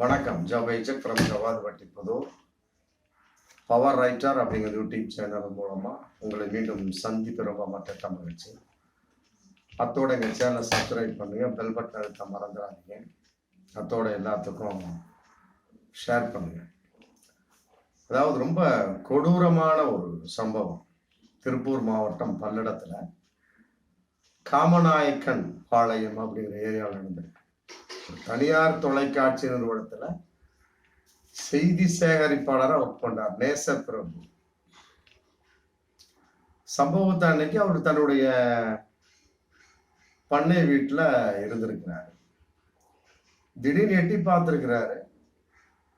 வணக்கம். ஜவைஜக் ஃப்ரம் ஜவாத் வட்டிப்பதூர். பவர் ரைட்டர் அப்படிங்கிற யூடியூப் சேனல் மூலமாக உங்களை மீண்டும் சந்திப்பு ரொம்ப மற்ற மகிழ்ச்சி. அத்தோட எங்கள் சேனலை சப்ஸ்கிரைப் பண்ணுங்கள் பெல் பட்டன் அழுத்த மறந்துடாதீங்க. அத்தோட எல்லாத்துக்கும் ஷேர் பண்ணுங்கள் அதாவது ரொம்ப கொடூரமான ஒரு சம்பவம். திருப்பூர் மாவட்டம் பல்லடத்தில். காமநாயக்கன் பாளையம் அப்படிங்கிற ஏரியாவில் நடந்திருக்கு. தனியார் தொலைக்காட்சி நிறுவனத்துல செய்தி சேகரிப்பாளராக ஒர்க் பண்ணார் நேச பிரபு சம்பவத்தை அன்னைக்கு அவர் தன்னுடைய பண்ணை வீட்டில் இருந்திருக்கிறாரு. திடீர்னு எட்டி பார்த்துருக்கிறாரு.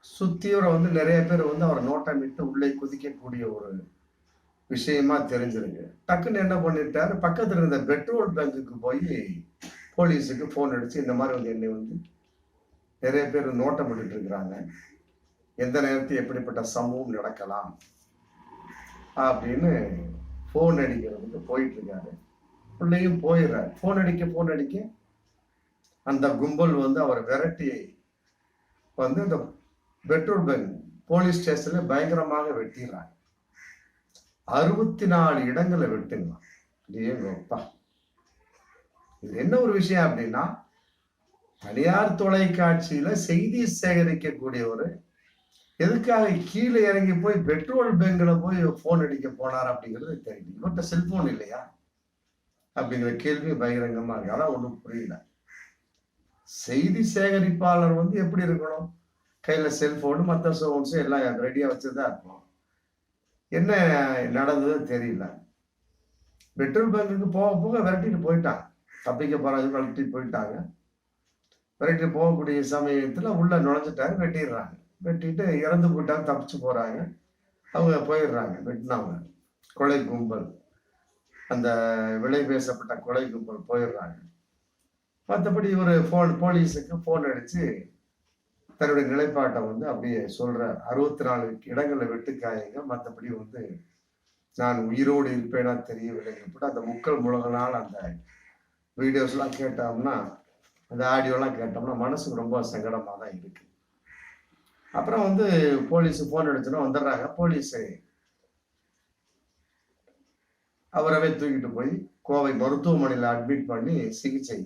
சுத்தி வந்து நிறைய பேர் வந்து அவர் நோட்டமிட்டு உள்ளே குதிக்கக்கூடிய ஒரு விஷயமா தெரிஞ்சிருக்கு. டக்குன்னு என்ன பண்ணிட்டாரு? பக்கத்தில் இருந்த பெட்ரோல் பங்குக்கு போய் போலீஸுக்கு ஃபோன் அடித்து இந்த மாதிரி வந்து என்னை வந்து நிறைய பேர் நோட்டம் விட்டுட்டு இருக்கிறாங்க எந்த நேரத்தில் எப்படிப்பட்ட சம்பவம் நடக்கலாம் அப்படின்னு ஃபோன் அடிக்கிறதுக்கு போயிட்டு இருக்காரு பிள்ளையும் போயிடுறாரு. ஃபோன் அடிக்க ஃபோன் அடிக்க அந்த கும்பல் வந்து அவர் விரட்டி வந்து இந்த பெட்ரோல் பங்க் போலீஸ் ஸ்டேஷன்ல பயங்கரமாக வெட்டிடுறாங்க. அறுபத்தி நாலு இடங்களை வெட்டுங்க ஏங்கப்பா இது என்ன ஒரு விஷயம் அப்படின்னா தனியார் தொலைக்காட்சியில செய்தி சேகரிக்கக்கூடியவர் எதுக்காக கீழே இறங்கி போய் பெட்ரோல் பங்கில் போய் ஃபோன் அடிக்க போனார் அப்படிங்கிறது தெரியுது. இவர்கிட்ட செல்போன் இல்லையா? அப்படிங்கிற கேள்வி பகிரங்கமா இருக்கு. அதான் ஒன்றும் புரியல. செய்தி சேகரிப்பாளர் வந்து எப்படி இருக்கணும்? கையில செல்போனு மற்ற ஃபோன்ஸு எல்லாம் ரெடியா வச்சுதான் இருக்கணும். என்ன நடந்தது தெரியல. பெட்ரோல் பங்குக்கு போக போக விரட்டிட்டு போயிட்டான் தப்பிக்க போறாங்க கழட்டி போயிட்டாங்க. விரட்டி போகக்கூடிய சமயத்துல உள்ள நுழைஞ்சிட்டாங்க வெட்டிடுறாங்க. வெட்டிட்டு இறந்து போயிட்டாங்க தப்பிச்சு போறாங்க. அவங்க போயிடுறாங்க வெட்டினவங்க. கொலை கும்பல். அந்த விலை பேசப்பட்ட கொலை கும்பல் போயிடுறாங்க. மற்றபடி இவர் ஃபோன் போலீஸுக்கு ஃபோன் அடிச்சு தன்னுடைய நிலைப்பாட்டை வந்து அப்படியே சொல்ற அறுபத்தி நாலு இடங்கள்ல வெட்டுக்காயங்க மற்றபடி வந்து நான் உயிரோடு இருப்பேனா தெரியவில்லை. அப்படி அந்த முக்கள் முழகனால் அந்த வீடியோஸ்லாம் கேட்டோம்னா அந்த ஆடியோலாம் கேட்டோம்னா மனசுக்கு ரொம்ப சங்கடமாக தான் இருக்கு. அப்புறம் வந்து போலீஸ் ஃபோன் அடிச்சோன்னா வந்துடுறாங்க. போலீஸு அவரவே தூக்கிட்டு போய் கோவை மருத்துவமனையில் அட்மிட் பண்ணி சிகிச்சை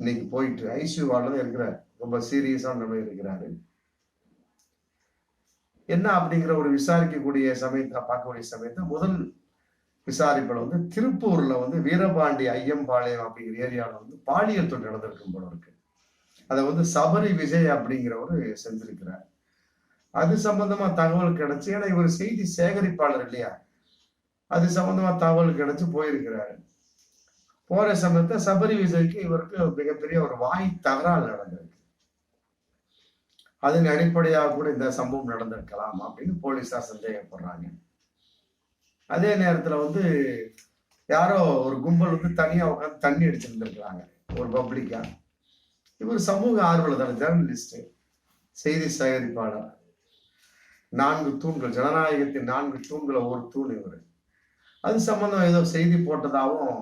இன்னைக்கு போயிட்டு ஐசியூ வார்டில் தான் இருக்கிறார். ரொம்ப சீரியஸாக நம்ம இருக்கிறாரு. என்ன அப்படிங்கிற ஒரு விசாரிக்கக்கூடிய சமயத்தை பார்க்கக்கூடிய சமயத்தை முதல் விசாரிப்பில் வந்து திருப்பூர்ல வந்து வீரபாண்டி ஐயம்பாளையம் அப்படிங்கிற ஏரியாவில் வந்து பாலியல் தொண்டு நடந்திருக்கும் போல இருக்கு. அதை வந்து சபரி விஜய் அப்படிங்கிறவர் செஞ்சிருக்கிறார். அது சம்பந்தமா தகவல் கிடைச்சு ஏன்னா இவர் செய்தி சேகரிப்பாளர் இல்லையா? அது சம்பந்தமா தகவல் கிடைச்சு போயிருக்கிறாரு. போற சமயத்தை சபரி விஜய்க்கு இவருக்கு மிகப்பெரிய ஒரு வாய் தகராறு நடந்திருக்கு. அதன் அடிப்படையாக கூட இந்த சம்பவம் நடந்திருக்கலாம் அப்படின்னு போலீஸார் சந்தேகப்படுறாங்க. அதே நேரத்துல வந்து யாரோ ஒரு கும்பல் வந்து தனியா உட்காந்து தண்ணி அடிச்சிருந்துருக்குறாங்க. ஒரு பப்ளிக்கா. இவர் சமூக ஆர்வலர் ஜேர்னலிஸ்ட் செய்தி சேகரிப்பாளர் நான்கு தூண்கள் ஜனநாயகத்தின் நான்கு தூண்களை ஒரு தூண் இவர். அது சம்பந்தம் ஏதோ செய்தி போட்டதாகவும்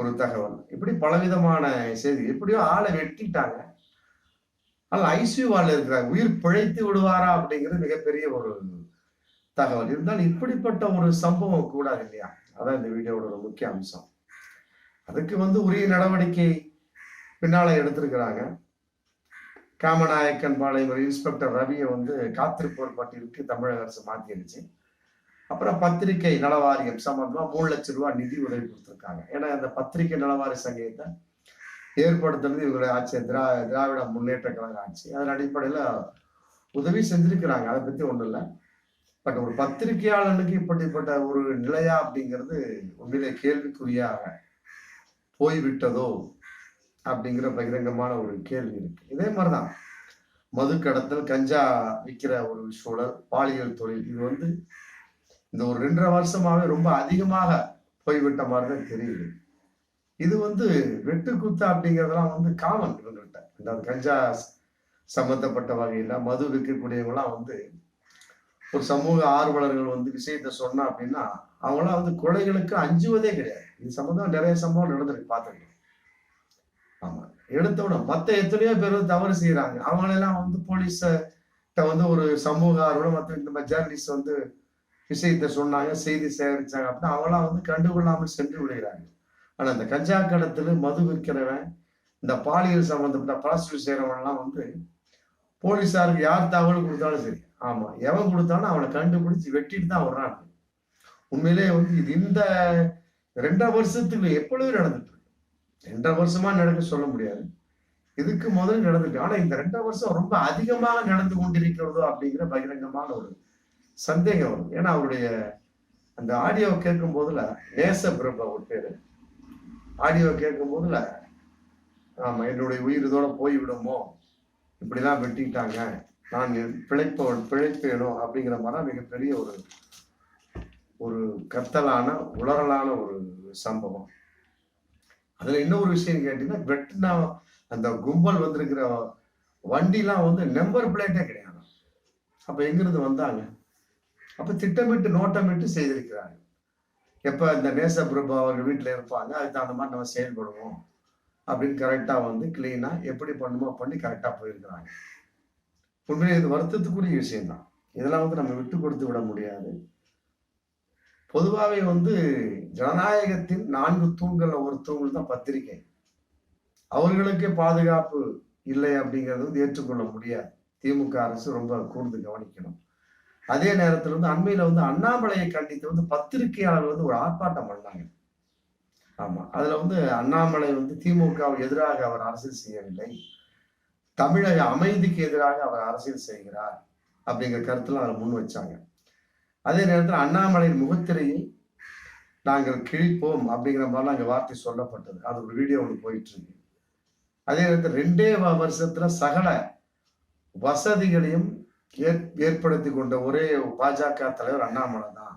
ஒரு தகவல். இப்படி பலவிதமான செய்தி எப்படியோ ஆளை வெட்டிட்டாங்க. ஆனால் ஐசியூ இருக்கிறாங்க உயிர் பிழைத்து விடுவாரா அப்படிங்கிறது மிகப்பெரிய ஒரு தகவல். இருந்தாலும் இப்படிப்பட்ட ஒரு சம்பவம் கூடாது இல்லையா அதான் இந்த வீடியோவோட ஒரு முக்கிய அம்சம். அதுக்கு வந்து உரிய நடவடிக்கை பின்னால எடுத்திருக்கிறாங்க. காமநாயக்கன் பாளையம் இன்ஸ்பெக்டர் ரவியை வந்து காத்திருப்போர் பட்டியலுக்கு தமிழக அரசு மாத்திருச்சு அப்புறம் பத்திரிகை நலவாரியம் சம்பந்தமா மூணு லட்சம் ரூபாய் நிதி உதவி கொடுத்துருக்காங்க. ஏன்னா அந்த பத்திரிகை நலவாரி சங்கத்தை ஏற்படுத்துறது இவங்களுடைய ஆட்சி திரா திராவிட முன்னேற்ற கழக ஆட்சி. அதன் அடிப்படையில உதவி செஞ்சிருக்கிறாங்க. அதை பத்தி ஒன்றும் இல்லை. பட் ஒரு பத்திரிகையாளனுக்கு இப்படிப்பட்ட ஒரு நிலையா அப்படிங்கிறது உண்மையிலே கேள்விக்குறியாக போய்விட்டதோ அப்படிங்கிற பகிரங்கமான ஒரு கேள்வி இருக்கு. இதே மாதிரிதான். மது கடத்தல் கஞ்சா விற்கிற ஒரு சூழல் பாலியல் தொழில் இது வந்து இந்த ஒரு ரெண்டரை வருஷமாவே ரொம்ப அதிகமாக போய்விட்ட மாதிரி தான் தெரியுது. இது வந்து வெட்டு குத்து அப்படிங்கிறதெல்லாம் வந்து காமன் இவங்கள்ட்ட. இந்த கஞ்சா சம்பந்தப்பட்ட வகையில மது விற்கக்கூடியவங்களாம் வந்து ஒரு சமூக ஆர்வலர்கள் வந்து விஷயத்த சொன்னா அப்படின்னா அவங்களாம் வந்து கொலைகளுக்கு அஞ்சுவதே கிடையாது. இது சம்பந்தம் நிறைய சம்பவம் நடந்திருக்கு பார்த்துருக்கேன். ஆமா. எடுத்த உடனே மத்த எத்தனையோ பேர் வந்து தவறு செய்யறாங்க அவங்களெல்லாம் வந்து போலீஸ வந்து ஒரு சமூக ஆர்வலம் மற்ற இந்த மாதிரி ஜேர்னலிஸ்ட் வந்து விஷயத்த சொன்னாங்க செய்தி சேகரிச்சாங்க அப்படின்னா அவங்களாம் வந்து கண்டுகொள்ளாமல் சென்று விடுகிறாங்க. ஆனா இந்த கஞ்சா கடத்துல மது விற்கிறவன் இந்த பாலியல் சம்பந்தப்பட்ட பாசிட்டிவ் செய்யறவன் எல்லாம் வந்து போலீஸாருக்கு யார் தகவல் கொடுத்தாலும் சரி ஆமா எவன் கொடுத்தாலும் அவனை கண்டுபிடிச்சு வெட்டிட்டு தான் வர்றான். உண்மையிலேயே வந்து இது இந்த ரெண்டரை வருஷத்துக்கு எப்பொழுதும் நடந்துட்டு இருக்கு? ரெண்டரை வருஷமா நடக்க சொல்ல முடியாது. இதுக்கு முதல் நடந்துட்டு ஆனா இந்த ரெண்டரை வருஷம் ரொம்ப அதிகமாக நடந்து கொண்டிருக்கிறதோ அப்படிங்கிற பகிரங்கமான ஒரு சந்தேகம் வரும் ஏன்னா அவருடைய அந்த ஆடியோ கேட்கும் போதுல நேச பிரபா ஒரு பேரு. ஆடியோ கேட்கும் போதுல ஆமா என்னுடைய உயிர் இதோட போய்விடுமோ? இப்படிலாம் வெட்டிட்டாங்க. நான் பிழைப்பவன் பிழைப்பேனோ அப்படிங்கிற மாதிரி மிகப்பெரிய ஒரு ஒரு கத்தலான உளறலான ஒரு சம்பவம். அதுல இன்னொரு விஷயம் கேட்டீங்கன்னா வெட்டினா அந்த கும்பல் வந்திருக்கிற வண்டிலாம் வந்து நம்பர் பிளேட்டே கிடையாது. அப்ப எங்கிருந்து வந்தாங்க? அப்ப திட்டமிட்டு நோட்டமிட்டு செய்திருக்கிறாங்க எப்ப இந்த நேசப்பிரபு அவர்கள் வீட்டுல இருப்பாங்க அதுக்கு தகுந்த மாதிரி நம்ம செயல்படுவோம் அப்படின்னு கரெக்டா வந்து கிளீனா எப்படி பண்ணுமோ பண்ணி கரெக்டா போயிருக்கிறாங்க. உண்மையிலே இது வருத்தத்துக்குரிய விஷயம்தான். இதெல்லாம் வந்து நம்ம விட்டு கொடுத்து விட முடியாது. பொதுவாகவே வந்து ஜனநாயகத்தின் நான்கு தூண்கள் ஒரு தூண்கள் தான் பத்திரிகை. அவர்களுக்கே பாதுகாப்பு இல்லை அப்படிங்கிறது வந்து ஏற்றுக்கொள்ள முடியாது. திமுக அரசு ரொம்ப கூர்ந்து கவனிக்கணும். அதே நேரத்தில் வந்து அண்மையில வந்து அண்ணாமலையை கண்டித்து வந்து பத்திரிகையாளர் வந்து ஒரு ஆர்ப்பாட்டம் பண்ணாங்க. ஆமா. அதுல வந்து அண்ணாமலை வந்து திமுக எதிராக அவர் அரசியல் செய்யவில்லை. தமிழக அமைதிக்கு எதிராக அவர் அரசியல் செய்கிறார் அப்படிங்கிற கருத்துல அவர் முன் வச்சாங்க. அதே நேரத்தில் அண்ணாமலையின் முகத்திரையை நாங்கள் கிழிப்போம் அப்படிங்கிற மாதிரிலாம் அங்கே வார்த்தை சொல்லப்பட்டது. அது ஒரு வீடியோ ஒன்று போயிட்டு இருக்கு அதே நேரத்தில் ரெண்டே வருஷத்துல சகல வசதிகளையும் ஏற்படுத்தி கொண்ட ஒரே பாஜக தலைவர் அண்ணாமலை தான்.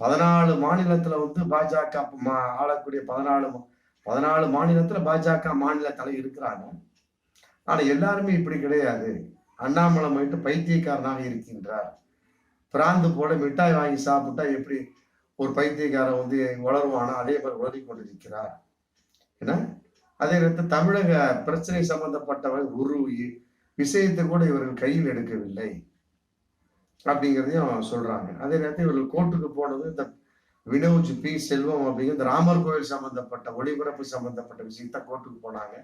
பதினாலு மாநிலத்துல வந்து பாஜக ஆளக்கூடிய பதினாலு பதினாலு மாநிலத்துல பாஜக மாநில தலை இருக்கிறாங்க. ஆனா எல்லாருமே இப்படி கிடையாது. அண்ணாமலை மட்டும் பைத்தியக்காரனாக இருக்கின்றார். பிராந்து போல மிட்டாய் வாங்கி சாப்பிட்டா எப்படி ஒரு பைத்தியக்காரன் வந்து வளருவானா அதே மாதிரி உளறி கொண்டிருக்கிறார். ஏன்னா அதே நேரத்தில் தமிழக பிரச்சனை சம்பந்தப்பட்டவர் ஒரு விஷயத்தை கூட இவர்கள் கையில் எடுக்கவில்லை. அப்படிங்கிறதையும் சொல்றாங்க. அதே நேரத்தில் இவர்கள் கோர்ட்டுக்கு போனது இந்த வினோஜ் பி செல்வம் அப்படிங்கிற இந்த ராமர் கோயில் சம்பந்தப்பட்ட ஒளிபரப்பு சம்பந்தப்பட்ட விஷயத்த கோர்ட்டுக்கு போனாங்க.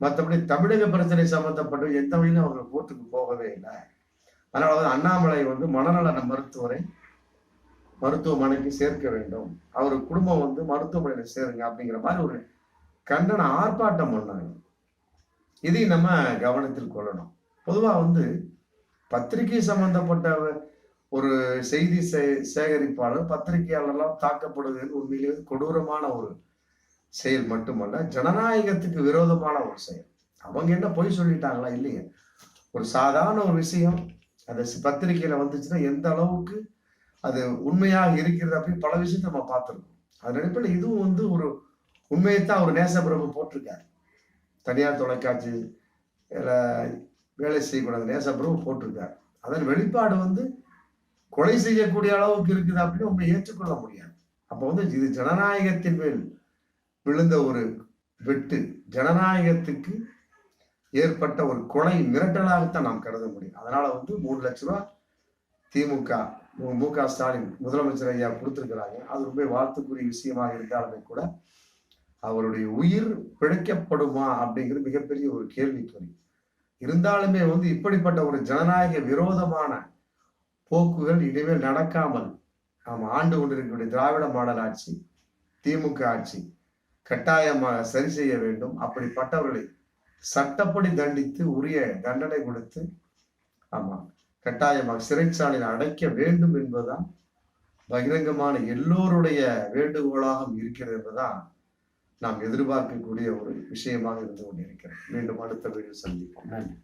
மற்றபடி தமிழக பிரச்சனை சம்பந்தப்பட்டு எந்த வகையிலும் அவங்க கோர்ட்டுக்கு போகவே இல்லை. அதனால வந்து அண்ணாமலை வந்து மனநல மருத்துவரை மருத்துவமனைக்கு சேர்க்க வேண்டும். அவர் குடும்பம் வந்து மருத்துவமனையில சேருங்க அப்படிங்கிற மாதிரி ஒரு கண்டன ஆர்ப்பாட்டம் பண்ணாங்க. இதையும் நம்ம கவனத்தில் கொள்ளணும். பொதுவா வந்து பத்திரிகை சம்பந்தப்பட்ட ஒரு செய்தி சே சேகரிப்பாளர் பத்திரிகையாளர்லாம் தாக்கப்படுவது உண்மையிலேயே கொடூரமான ஒரு செயல் மட்டுமல்ல ஜனநாயகத்துக்கு விரோதமான ஒரு செயல். அவங்க என்ன பொய் சொல்லிட்டாங்களா இல்லைங்க ஒரு சாதாரண ஒரு விஷயம் அந்த பத்திரிகையில வந்துச்சுன்னா எந்த அளவுக்கு அது உண்மையாக இருக்கிறது அப்படின்னு பல விஷயத்த நம்ம பார்த்துருக்கோம். அதன் அடிப்படையில் இதுவும் வந்து ஒரு உண்மையைத்தான் ஒரு நேசப்பிரபு போட்டிருக்காரு. தனியார் தொலைக்காட்சி வேலை செய்யக்கூடாது நேசப்பிரபு போட்டிருக்காரு. அதன் வெளிப்பாடு வந்து கொலை செய்யக்கூடிய அளவுக்கு இருக்குது அப்படின்னு உண்மை ஏற்றுக்கொள்ள முடியாது. அப்போ வந்து இது ஜனநாயகத்தின் மேல் விழுந்த ஒரு வெட்டு ஜனநாயகத்துக்கு ஏற்பட்ட ஒரு கொலை மிரட்டலாகத்தான் நாம் கருத முடியும். அதனால வந்து மூணு லட்ச ரூபா திமுக மு க ஸ்டாலின் முதலமைச்சர் ஐயா கொடுத்திருக்கிறாங்க. அது ரொம்ப வாழ்த்துக்குரிய விஷயமாக இருந்தாலுமே கூட அவருடைய உயிர் பிழைக்கப்படுமா அப்படிங்கிறது மிகப்பெரிய ஒரு கேள்விக்குறி. இருந்தாலுமே வந்து இப்படிப்பட்ட ஒரு ஜனநாயக விரோதமான போக்குகள் இனிமேல் நடக்காமல் நாம் ஆண்டு கொண்டிருக்கக்கூடிய திராவிட மாடல் ஆட்சி திமுக ஆட்சி கட்டாயமாக சரி செய்ய வேண்டும். அப்படிப்பட்டவர்களை சட்டப்படி தண்டித்து உரிய தண்டனை கொடுத்து ஆமா கட்டாயமாக சிறைச்சாலையில் அடைக்க வேண்டும் என்பதுதான் பகிரங்கமான எல்லோருடைய வேண்டுகோளாகவும் இருக்கிறது என்பதுதான் நாம் எதிர்பார்க்கக்கூடிய ஒரு விஷயமாக இருந்து கொண்டிருக்கிறேன் மீண்டும் அடுத்த வீடியோ சந்திப்போம். நன்றி.